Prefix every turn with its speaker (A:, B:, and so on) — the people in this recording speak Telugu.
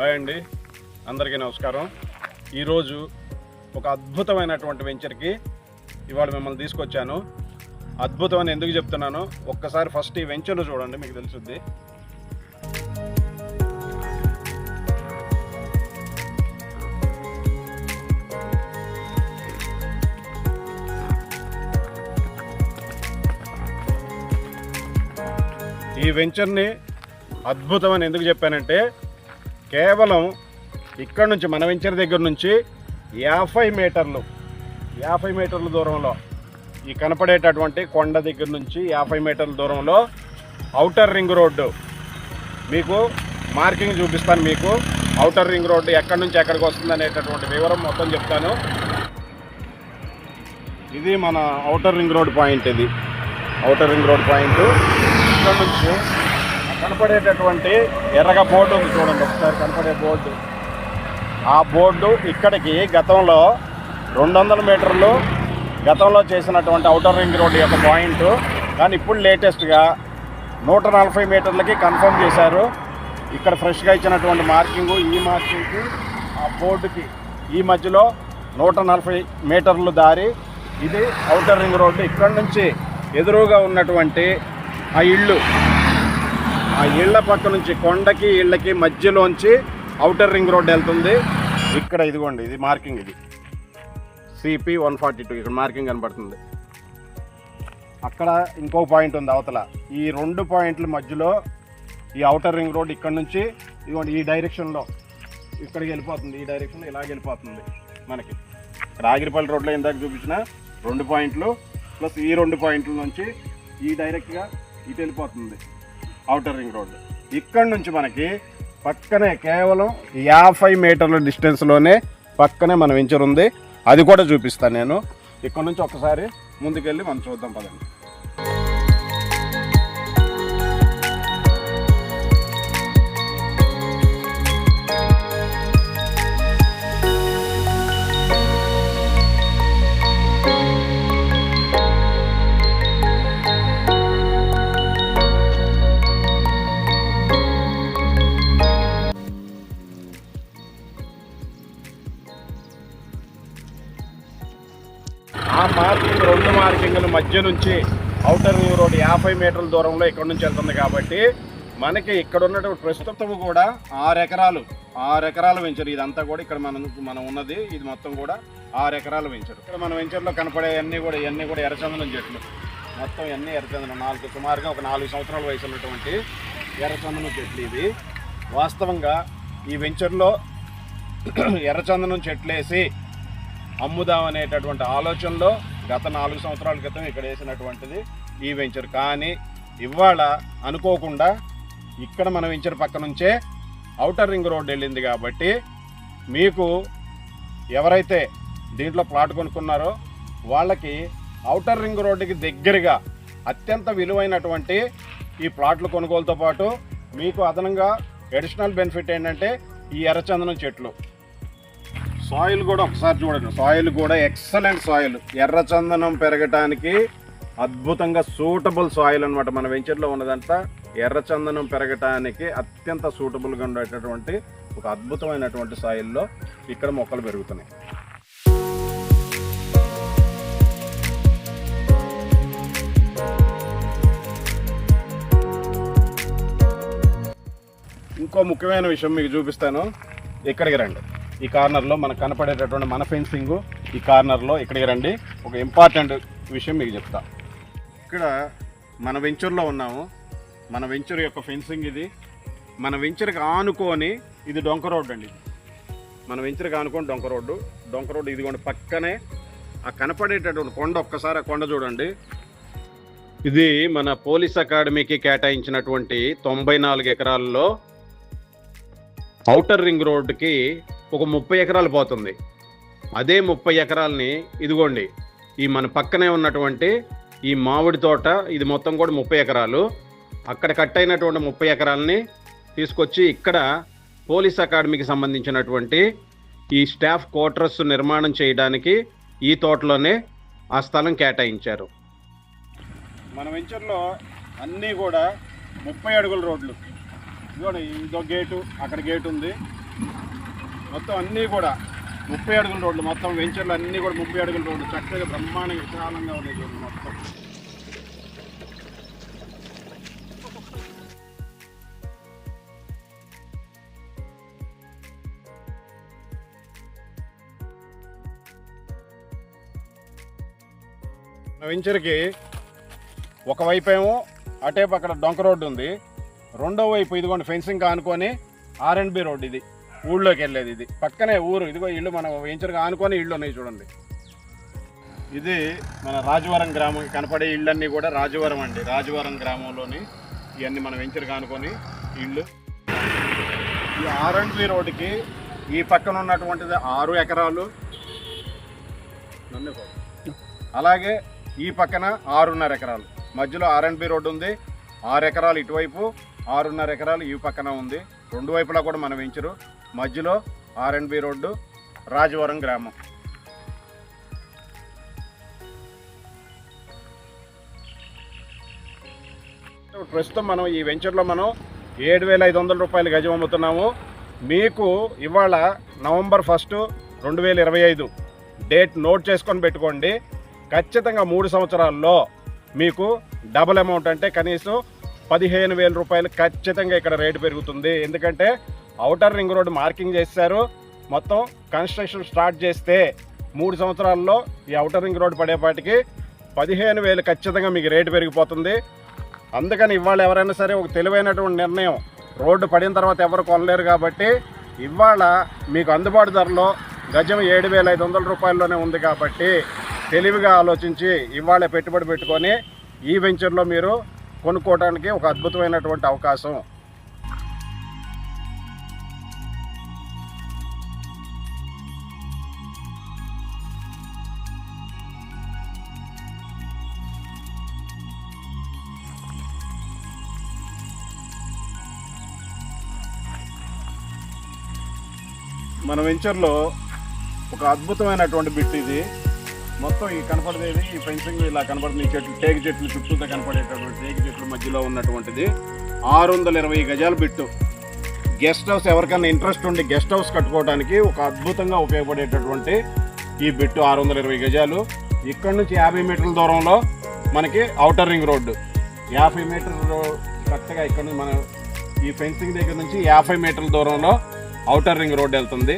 A: హాయ్ అండి. అందరికీ నమస్కారం. ఈరోజు ఒక అద్భుతమైనటువంటి వెంచర్కి ఇవాళ మిమ్మల్ని తీసుకొచ్చాను. అద్భుతం అని ఎందుకు చెప్తున్నాను ఒక్కసారి ఫస్ట్ ఈ వెంచర్ను చూడండి మీకు తెలుసుద్ది. ఈ వెంచర్ని అద్భుతం అని ఎందుకు చెప్పానంటే కేవలం ఇక్కడ నుంచి మన వెంచర్ దగ్గర నుంచి యాభై మీటర్లు యాభై మీటర్ల దూరంలో ఈ కనపడేటటువంటి కొండ దగ్గర నుంచి యాభై మీటర్ల దూరంలో అవుటర్ రింగ్ రోడ్డు. మీకు మార్కింగ్ చూపిస్తాను మీకు. ఔటర్ రింగ్ రోడ్డు ఎక్కడి నుంచి ఎక్కడికి వస్తుంది అనేటటువంటి వివరం మొత్తం చెప్తాను. ఇది మన ఔటర్ రింగ్ రోడ్ పాయింట్ ఇది. Outer ring road point. ఇక్కడ నుంచి కనపడేటటువంటి ఎర్రగా బోర్డు ఉంది చూడండి ఒకసారి కనపడే బోర్డు. ఆ బోర్డు ఇక్కడికి గతంలో రెండు వందల మీటర్లు గతంలో చేసినటువంటి ఔటర్ రింగ్ రోడ్డు యొక్క పాయింట్. కానీ ఇప్పుడు లేటెస్ట్గా నూట నలభై మీటర్లకి కన్ఫర్మ్ చేశారు. ఇక్కడ ఫ్రెష్గా ఇచ్చినటువంటి మార్కింగు ఈ మార్కింగ్కి ఆ బోర్డుకి ఈ మధ్యలో నూట నలభై మీటర్లు దారి. ఇది ఔటర్ రింగ్ రోడ్డు. ఇక్కడ నుంచి ఎదురుగా ఉన్నటువంటి ఆ ఇళ్ళు ఆ ఇళ్ళ పక్క నుంచి కొండకి ఇళ్ళకి మధ్యలోంచి ఔటర్ రింగ్ రోడ్ వెళ్తుంది. ఇక్కడ ఇదిగోండి ఇది మార్కింగ్ ఇది. సిపి వన్ ఫార్టీ టూ ఇక్కడ మార్కింగ్ కనబడుతుంది. అక్కడ ఇంకో పాయింట్ ఉంది అవతల. ఈ రెండు పాయింట్ల మధ్యలో ఈ ఔటర్ రింగ్ రోడ్ ఇక్కడ నుంచి ఇదిగోండి ఈ డైరెక్షన్లో ఇక్కడికి వెళ్ళిపోతుంది. ఈ డైరెక్షన్లో ఇలాగ వెళ్ళిపోతుంది మనకి. రాగిరిపల్లి రోడ్లో ఇందాక చూపించిన రెండు పాయింట్లు ప్లస్ ఈ రెండు పాయింట్ల నుంచి ఈ డైరెక్ట్గా ఇటు వెళ్ళిపోతుంది. అవుటర్ రింగ్ రోడ్ ఇక్కడ నుంచి మనకి పక్కనే కేవలం యాభై మీటర్ల డిస్టెన్స్లోనే పక్కనే మన వెంచర్ ఉంది. అది కూడా చూపిస్తాను నేను. ఇక్కడ నుంచి ఒకసారి ముందుకెళ్ళి మనం చూద్దాం పదండి. ఆ మార్కింగ్ రెండు మార్కింగ్ల మధ్య నుంచి అవుటర్ రింగ్ రోడ్ యాభై మీటర్ల దూరంలో ఇక్కడ నుంచి వెళ్తుంది కాబట్టి మనకి ఇక్కడ ఉన్నటువంటి ప్రస్తుతం కూడా ఆరు ఎకరాలు ఆరు ఎకరాల వెంచర్. ఇదంతా కూడా ఇక్కడ మనం మనం ఉన్నది. ఇది మొత్తం కూడా ఆరు ఎకరాల వెంచరు. ఇక్కడ మన వెంచర్లో కనపడే అన్నీ కూడా ఇవన్నీ కూడా ఎర్రచందనం చెట్లు. మొత్తం ఇవన్నీ ఎర్రచందనం. నాలుగు సుమారుగా ఒక నాలుగు సంవత్సరాల వయసు ఉన్నటువంటి ఎర్రచందనం చెట్లు ఇవి. వాస్తవంగా ఈ వెంచర్లో ఎర్రచందనం చెట్లేసి అమ్ముదాం అనేటటువంటి ఆలోచనలో గత నాలుగు సంవత్సరాల క్రితం ఇక్కడ వేసినటువంటిది ఈ వెంచర్. కానీ ఇవాళ అనుకోకుండా ఇక్కడ మన వెంచర్ పక్క నుంచే ఔటర్ రింగ్ రోడ్ వెళ్ళింది కాబట్టి మీకు ఎవరైతే దీంట్లో ప్లాట్ కొనుక్కున్నారో వాళ్ళకి అవుటర్ రింగ్ రోడ్డుకి దగ్గరగా అత్యంత విలువైనటువంటి ఈ ప్లాట్లు కొనుగోలుతో పాటు మీకు అదనంగా అడిషనల్ బెనిఫిట్ ఏంటంటే ఈ ఎర్రచందనం చెట్లు. సాయిల్ కూడా ఒకసారి చూడండి. సాయిల్ కూడా ఎక్సలెంట్ సాయిల్. ఎర్రచందనం పెరగటానికి అద్భుతంగా సూటబుల్ సాయిల్ అన్నమాట మన వెంచర్లో ఉన్నదంతా. ఎర్రచందనం పెరగటానికి అత్యంత సూటబుల్గా ఉండేటటువంటి ఒక అద్భుతమైనటువంటి సాయిల్లో ఇక్కడ మొక్కలు పెరుగుతున్నాయి. ఇంకో ముఖ్యమైన విషయం మీకు చూపిస్తాను. ఇక్కడికి రండి. ఈ కార్నర్లో మనకు కనపడేటటువంటి మన ఫెన్సింగ్ ఈ కార్నర్లో ఇక్కడికి రండి. ఒక ఇంపార్టెంట్ విషయం మీకు చెప్తా. ఇక్కడ మన వెంచర్లో ఉన్నాము. మన వెంచర్ యొక్క ఫెన్సింగ్ ఇది. మన వెంచర్కి ఆనుకొని ఇది డొంక రోడ్డు అండి. మన వెంచర్కి ఆనుకొని డొంక రోడ్డు. డొంక రోడ్డు ఇదిగోండి పక్కనే ఆ కనపడేటటువంటి కొండ ఒక్కసారి ఆ కొండ చూడండి. ఇది మన పోలీస్ అకాడమీకి కేటాయించినటువంటి తొంభై నాలుగు ఎకరాల్లో ఔటర్ రింగ్ రోడ్డుకి ఒక ముప్పై ఎకరాలు పోతుంది. అదే ముప్పై ఎకరాలని ఇదిగోండి ఈ మన పక్కనే ఉన్నటువంటి ఈ మామిడి తోట ఇది మొత్తం కూడా ముప్పై ఎకరాలు. అక్కడ కట్ అయినటువంటి ముప్పై ఎకరాలని తీసుకొచ్చి ఇక్కడ పోలీస్ అకాడమీకి సంబంధించినటువంటి ఈ స్టాఫ్ క్వార్టర్స్ నిర్మాణం చేయడానికి ఈ తోటలోనే ఆ స్థలం కేటాయించారు. మన వెంచర్లో అన్నీ కూడా ముప్పై అడుగుల రోడ్లు. ఇదిగోండి ఇదో గేటు అక్కడ గేటు ఉంది. మొత్తం అన్నీ కూడా ముప్పై అడుగుల రోడ్లు మొత్తం వెంచర్లు అన్నీ కూడా ముప్పై అడుగుల రోడ్లు. చక్కగా బ్రహ్మాండంగా విశాలంగా ఉన్నాయి చూడండి మొత్తం. వెంచర్కి ఒకవైపు ఏమో అటేపు అక్కడ డొంక రోడ్డు ఉంది. రెండో వైపు ఇదిగోండి ఫెన్సింగ్ ఆనుకొని ఆర్ అండ్ బి రోడ్ ఇది. ఊళ్ళోకి వెళ్ళేది ఇది. పక్కనే ఊరు. ఇదిగో ఇల్లు మనం వెంచర్గా ఆనుకొని ఇళ్ళు ఉన్నాయి చూడండి. ఇది మన రాజవరం గ్రామం. కనపడే ఇళ్ళన్నీ కూడా రాజవరం అండి. రాజవరం గ్రామంలోని ఇవన్నీ మనం వెంచరుగా ఆనుకొని ఇళ్ళు. ఈ ఆర్ అండ్ బి రోడ్డుకి ఈ పక్కన ఉన్నటువంటిది ఆరు ఎకరాలు. నన్ను అలాగే ఈ పక్కన ఆరున్నర ఎకరాలు. మధ్యలో ఆర్ అండ్ బి రోడ్డు ఉంది. ఆరు ఎకరాలు ఇటువైపు ఆరున్నర ఎకరాలు ఈ పక్కన ఉంది. రెండు వైపులా కూడా మనం వెంచరు మధ్యలో R and B road Rajavaram గ్రామం. ప్రస్తుతం మనం ఈ వెంచర్లో మనం ఏడు వేల ఐదు వందల రూపాయలు గజం అమ్ముతున్నాము. మీకు ఇవాళ నవంబర్ ఫస్ట్ రెండు వేల ఇరవై ఐదు డేట్ నోట్ చేసుకొని పెట్టుకోండి. ఖచ్చితంగా మూడు సంవత్సరాల్లో మీకు డబుల్ అమౌంట్ అంటే కనీసం పదిహేను వేల రూపాయలు ఖచ్చితంగా ఇక్కడ రేటు పెరుగుతుంది. ఎందుకంటే అవుటర్ రింగ్ రోడ్ మార్కింగ్ చేశారు. మొత్తం కన్స్ట్రక్షన్ స్టార్ట్ చేస్తే మూడు సంవత్సరాల్లో ఈ అవుటర్ రింగ్ రోడ్ పడేపాటికి పదిహేను వేలు ఖచ్చితంగా మీకు రేటు పెరిగిపోతుంది. అందుకని ఇవాళ ఎవరైనా సరే ఒక తెలివైనటువంటి నిర్ణయం. రోడ్డు పడిన తర్వాత ఎవరు కొనలేరు కాబట్టి ఇవాళ మీకు అందుబాటు ధరలో గజం ఏడు వేల ఐదు వందల రూపాయల్లోనే ఉంది కాబట్టి తెలివిగా ఆలోచించి ఇవాళ పెట్టుబడి పెట్టుకొని ఈ వెంచర్లో మీరు కొనుక్కోవడానికి ఒక అద్భుతమైనటువంటి అవకాశం. మన వెంచర్లో ఒక అద్భుతమైనటువంటి బిట్ ఇది. మొత్తం ఈ కనపడేది ఈ ఫెన్సింగ్ ఇలా కనపడుతుంది. ఈ చెట్లు టేకు చెట్లు చుట్టూతో కనపడేటటువంటి టేకు చెట్లు మధ్యలో ఉన్నటువంటిది. ఆరు వందల ఇరవై గజాల బిట్టు. గెస్ట్ హౌస్ ఎవరికైనా ఇంట్రెస్ట్ ఉండి గెస్ట్ హౌస్ కట్టుకోవడానికి ఒక అద్భుతంగా ఉపయోగపడేటటువంటి ఈ బిట్టు ఆరు వందల ఇరవై గజాలు. ఇక్కడ నుంచి యాభై మీటర్ల దూరంలో మనకి అవుటర్ రింగ్ రోడ్డు. యాభై మీటర్లు కరెక్ట్గా ఇక్కడ నుంచి మన ఈ ఫెన్సింగ్ దగ్గర నుంచి యాభై మీటర్ల దూరంలో ఔటర్ రింగ్ రోడ్ వెళ్తుంది.